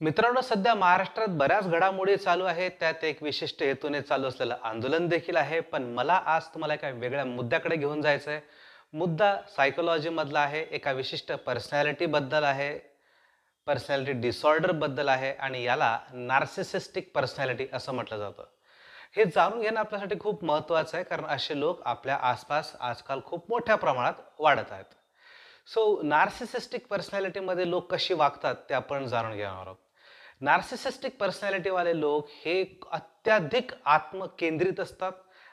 मित्रांनो सध्या महाराष्ट्रात बऱ्याच घडामोडी चालू आहेत. त्यात एक विशिष्ट हेतूने चालू असलेलं आंदोलन देखील आहे. पण मला आज तुम्हाला एका वेगळ्या मुद्द्याकडे घेऊन जायचं आहे मुद्दा सायकोलॉजी मधला आहे. एका विशिष्ट पर्सनॅलिटी बद्दल आहे. पर्सनॅलिटी डिसऑर्डरबद्दल आहे. आणि याला नार्सिसिस्टिक पर्सनॅलिटी असं म्हटलं जातं. हे जाणून घेणं आपल्यासाठी खूप महत्त्वाचं आहे. कारण असे लोक आपल्या आसपास आजकाल खूप मोठ्या प्रमाणात वाढत आहेत. सो नार्सिसिस्टिक पर्सनॅलिटीमध्ये लोक कशी वागतात ते आपण जाणून घेणार आहोत. नार्सिसिस्टिक पर्सनॅलिटीवाले लोक हे अत्याधिक आत्मकेंद्रित असतात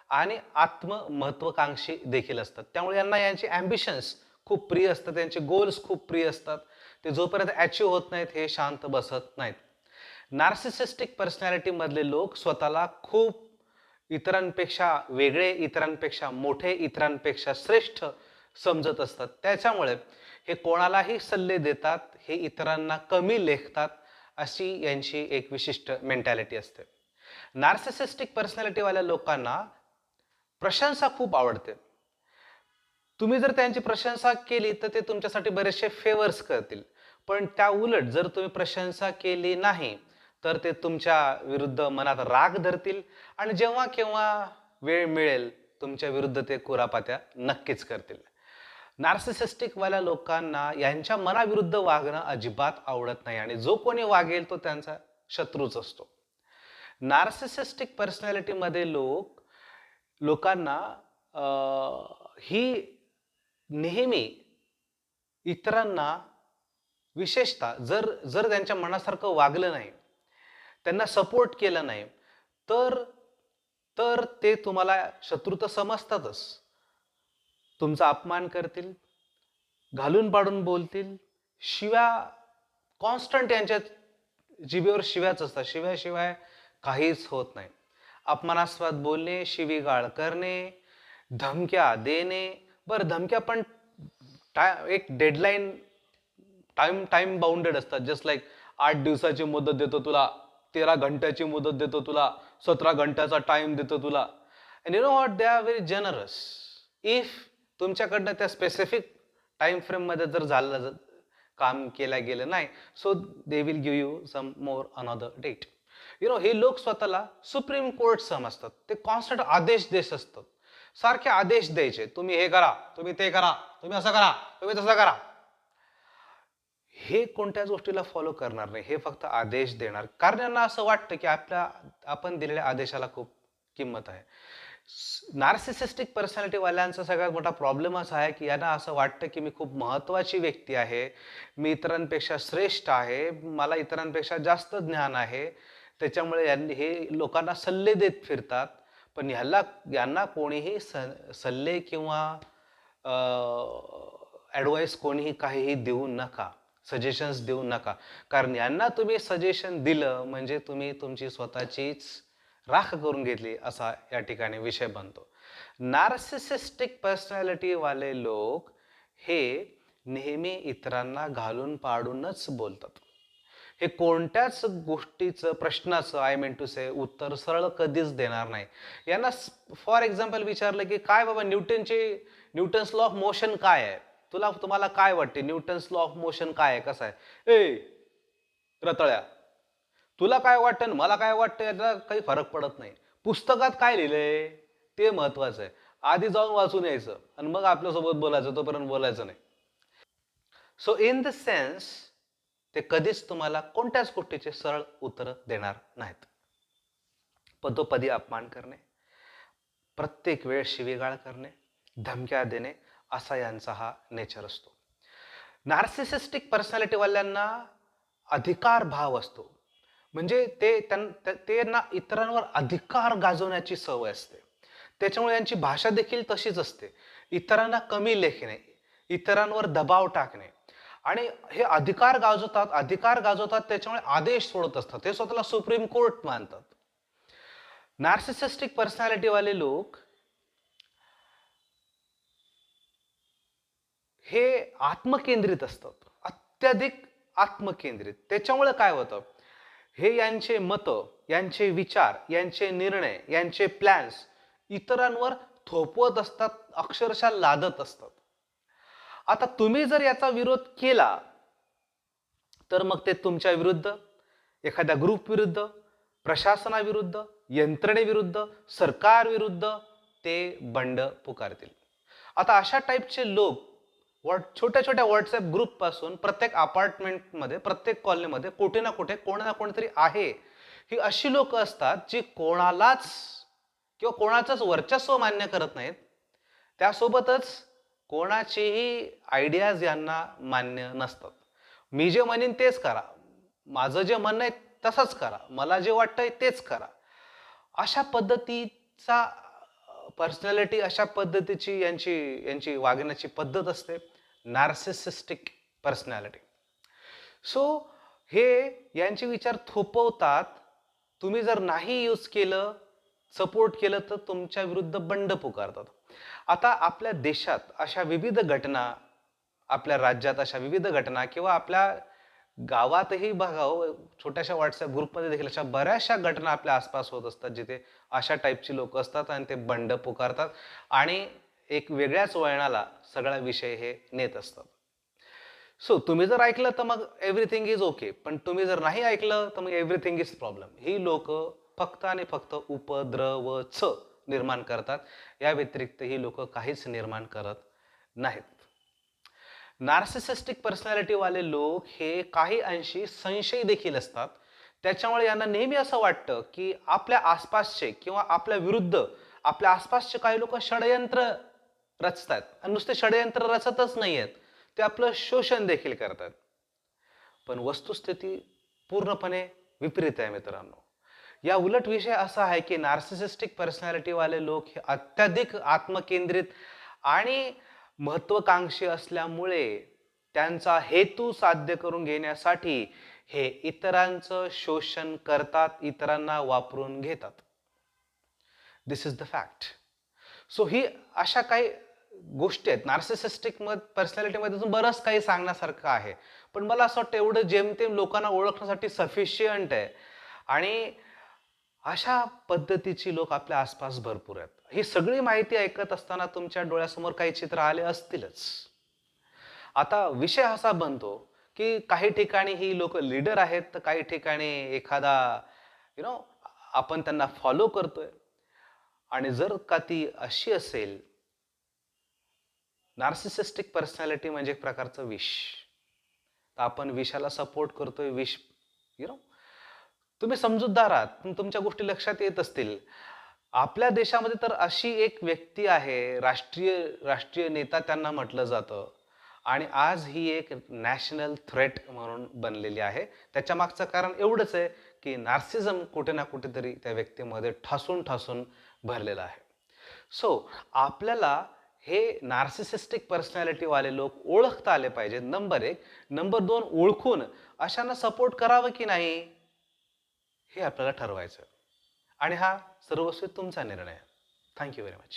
आणि आत्ममहत्वाकांक्षी देखील असतात. त्यामुळे यांना यांचे ॲम्बिशन्स खूप प्रिय असतात त्यांचे गोल्स खूप प्रिय असतात. ते जोपर्यंत अचीव होत नाहीत हे शांत बसत नाहीत. नार्सिसिस्टिक पर्सनॅलिटीमधले लोक स्वतःला खूप इतरांपेक्षा वेगळे इतरांपेक्षा मोठे इतरांपेक्षा श्रेष्ठ समजत असतात. त्याच्यामुळे हे कोणालाही सल्ले देतात हे इतरांना कमी लेखतात अशी यांची एक विशिष्ट मेंटॅलिटी असते. नार्सिसिस्टिक पर्सनॅलिटीवाल्या लोकांना प्रशंसा खूप आवडते. तुम्ही जर त्यांची प्रशंसा केली तर ते तुमच्यासाठी बरेचसे फेवर्स करतील. पण त्या उलट जर तुम्ही प्रशंसा केली नाही तर ते तुमच्या विरुद्ध मनात राग धरतील आणि जेव्हा केव्हा वेळ मिळेल तुमच्या विरुद्ध ते कुरापात्या नक्कीच करतील. नार्सिसिस्टिकवाल्या लोकांना यांच्या मनाविरुद्ध वागणं अजिबात आवडत नाही आणि जो कोणी वागेल तो त्यांचा शत्रूच असतो. नार्सिसिस्टिक पर्सनॅलिटीमध्ये लोक लोकांना ही नेहमी इतरांना विशेषतः जर जर त्यांच्या मनासारखं वागलं नाही त्यांना सपोर्ट केलं नाही तर तर ते तुम्हाला शत्रू तर समजतातच. तुमचा अपमान करतील घालून पाडून बोलतील. शिव्या कॉन्स्टंट यांच्या जिभेवर शिव्याच असतात. शिव्याशिवाय काहीच होत नाही. अपमानास्वाद बोलणे शिवीगाळ करणे धमक्या देणे. बरं धमक्या पण टाय एक डेडलाईन टाइम टाइम बाउंडेड असतात. जस्ट लाईक आठ दिवसाची मुदत देतो तुला तेरा घंट्याची मुदत देतो तुला सतरा घंट्याचा टाइम देतो तुला. And you know what they are very generous if तुमच्याकडनं त्या स्पेसिफिक टाइम फ्रेममध्ये जर झालं काम केलं गेलं नाही so they will give you some more another date you know हे लोक स्वतःला सुप्रीम कोर्ट समजतात. ते कॉन्स्टंट आदेश देत असतात. सारखे आदेश द्यायचे. तुम्ही हे करा तुम्ही ते करा तुम्ही असं करा तुम्ही तसं करा. हे कोणत्याच गोष्टीला फॉलो करणार नाही. हे फक्त आदेश देणार. कारण यांना असं वाटतं की आपल्या आपण दिलेल्या आदेशाला खूप किंमत आहे. नार्सिसिस्टिक पर्सनॅलिटीवाल्यांचा सगळ्यात मोठा प्रॉब्लेम असा आहे की यांना असं वाटतं की मी खूप महत्त्वाची व्यक्ती आहे मी इतरांपेक्षा श्रेष्ठ आहे मला इतरांपेक्षा जास्त ज्ञान आहे. त्याच्यामुळे यांनी हे लोकांना सल्ले देत फिरतात. पण ह्याला यांना कोणीही स सल्ले किंवा ॲडवाईस कोणीही काहीही देऊ नका. सजेशन्स देऊ नका. कारण यांना तुम्ही सजेशन दिलं म्हणजे तुम्ही तुमची स्वतःचीच राख करून घेतली असा या ठिकाणी विषय बनतो. नार्सिसिस्टिक पर्सनॅलिटीवाले लोक हे नेहमी इतरांना घालून पाडूनच बोलतात. हे कोणत्याच गोष्टीचं प्रश्नाचं आय मीन टू से उत्तर सरळ कधीच देणार नाही. यांना फॉर एक्झाम्पल विचारलं की काय बाबा न्यूटनचे न्यूटन्स लॉ ऑफ मोशन काय आहे? तुला तुम्हाला काय वाटते? न्यूटन्स लॉ ऑफ मोशन काय आहे? कसं आहे? ए रतळ्या तुला काय वाटतं मला काय वाटतं याचा काही फरक पडत नाही. पुस्तकात काय लिहिलंय? ते महत्वाचं आहे. आधी जाऊन वाचून यायचं आणि मग आपल्यासोबत बोलायचं तोपर्यंत बोलायचं नाही. सो इन द सेन्स ते कधीच तुम्हाला कोणत्याच गोष्टीचे सरळ उत्तर देणार नाहीत. पदोपदी अपमान करणे प्रत्येक वेळ शिवीगाळ करणे धमक्या देणे असा यांचा हा नेचर असतो. नार्सिसिस्टिक पर्सनॅलिटीवाल्यांना अधिकार भाव असतो. म्हणजे ते त्यांना इतरांवर अधिकार गाजवण्याची सवय असते. त्याच्यामुळे यांची भाषा देखील तशीच असते. इतरांना कमी लेखणे इतरांवर दबाव टाकणे. आणि हे अधिकार गाजवतात अधिकार गाजवतात त्याच्यामुळे आदेश सोडत असतात. हे स्वतःला सुप्रीम कोर्ट मानतात. नार्सिसिस्टिक पर्सनॅलिटीवाले लोक हे आत्मकेंद्रित असतात. अत्याधिक आत्मकेंद्रित. त्याच्यामुळे काय होतं? हे यांचे मतं यांचे विचार यांचे निर्णय यांचे प्लॅन्स इतरांवर थोपवत असतात अक्षरशः लादत असतात. आता तुम्ही जर याचा विरोध केला तर मग ते तुमच्या विरुद्ध एखाद्या ग्रुप विरुद्ध प्रशासनाविरुद्ध यंत्रणेविरुद्ध सरकारविरुद्ध ते बंड पुकारतील. आता अशा टाईपचे लोक व्हॉट छोट्या छोट्या व्हॉट्सअप ग्रुपपासून प्रत्येक अपार्टमेंटमध्ये प्रत्येक कॉलनीमध्ये कुठे ना कुठे कोण ना कोणतरी आहे. ही अशी लोक असतात जी कोणालाच किंवा कोणाचंच वर्चस्व मान्य करत नाहीत. त्यासोबतच कोणाचीही आयडियाज यांना मान्य नसतात. मी जे म्हणेन तेच करा. माझं जे म्हणणं आहे तसंच करा. मला जे वाटतंय तेच करा. अशा पद्धतीचा पर्सनॅलिटी अशा पद्धतीची यांची यांची वागण्याची पद्धत असते. नार्सिसिस्टिक पर्सनॅलिटी सो हे यांचे विचार थोपवतात तुम्ही जर नाही यूज केलं सपोर्ट केलं तर तुमच्या विरुद्ध बंड पुकारतात. आता आपल्या देशात अशा विविध घटना आपल्या राज्यात अशा विविध घटना किंवा आपल्या गावातही बघावं हो, छोट्याशा व्हॉट्सअप ग्रुपमध्ये देखील अशा बऱ्याचशा घटना आपल्या आसपास होत असतात जिथे अशा टाईपची लोक असतात आणि ते बंड पुकारतात. आणि एक वेगळ्याच वळणाला सगळा विषय हे नेत असतात. सो तुम्ही जर ऐकलं तर मग एव्हरीथिंग इज ओके पण तुम्ही जर नाही ऐकलं तर मग एव्हरीथिंग इज प्रॉब्लेम ही लोक फक्त आणि फक्त उपद्रव च निर्माण करतात. या व्यतिरिक्त ही लोक काहीच निर्माण करत नाहीत. नार्सिसिस्टिक पर्सनॅलिटीवाले लोक हे काही अंशी संशयी देखील असतात. त्याच्यामुळे यांना नेहमी असं वाटतं की आपल्या आसपासचे किंवा आपल्या विरुद्ध आपल्या आसपासचे काही लोक षडयंत्र रचतात आणि नुसते षडयंत्र रचतच नाही आहेत ते आपलं शोषण देखील करतात. पण वस्तुस्थिती पूर्णपणे विपरीत आहे मित्रांनो. या उलट विषय असा आहे की नार्सिसिस्टिक पर्सनॅलिटीवाले लोक हे अत्याधिक आत्मकेंद्रित आणि महत्वाकांक्षी असल्यामुळे त्यांचा हेतू साध्य करून घेण्यासाठी हे इतरांचं शोषण करतात इतरांना वापरून घेतात. This is the fact so ही अशा काही गोष्टी आहेत. नार्सिसिस्टिक मध पर्सनॅलिटीमध्ये अजून बरंच काही सांगण्यासारखं आहे. पण मला असं वाटतं एवढं जेमतेम लोकांना ओळखण्यासाठी सफिशियंट आहे. आणि अशा पद्धतीची लोक आपल्या आसपास भरपूर आहेत. ही सगळी माहिती ऐकत असताना तुमच्या डोळ्यासमोर काही चित्र आले असतीलच. आता विषय असा बनतो की काही ठिकाणी ही लोक लीडर आहेत तर काही ठिकाणी एखादा यु नो आपण त्यांना फॉलो करतोय. आणि जर का ती अशी असेल नार्सिसिस्टिक पर्सनॅलिटी म्हणजे एक प्रकारचं विष. तर आपण विषाला सपोर्ट करतोय विष यु नो तुम्ही समजूतदार आहात तुमच्या गोष्टी लक्षात येत असतील. आपल्या देशामध्ये तर अशी एक व्यक्ती आहे राष्ट्रीय राष्ट्रीय नेता त्यांना म्हटलं जातं. आणि आज ही एक नॅशनल थ्रेट म्हणून बनलेली आहे. त्याच्या मागचं कारण एवढंच आहे की नार्सिझम कुठे ना कुठेतरी त्या व्यक्तीमध्ये ठासून ठासून भरलेलं आहे. सो आपल्याला हे नार्सिसिस्टिक पर्सनॅलिटीवाले लोक ओळखता आले पाहिजेत. नंबर एक. नंबर दोन ओळखून अशांना सपोर्ट करावं की नाही? हे आपल्याला ठरवायचं. आणि हा सर्वस्वी तुमचा निर्णय. आहे थँक्यू व्हेरी मच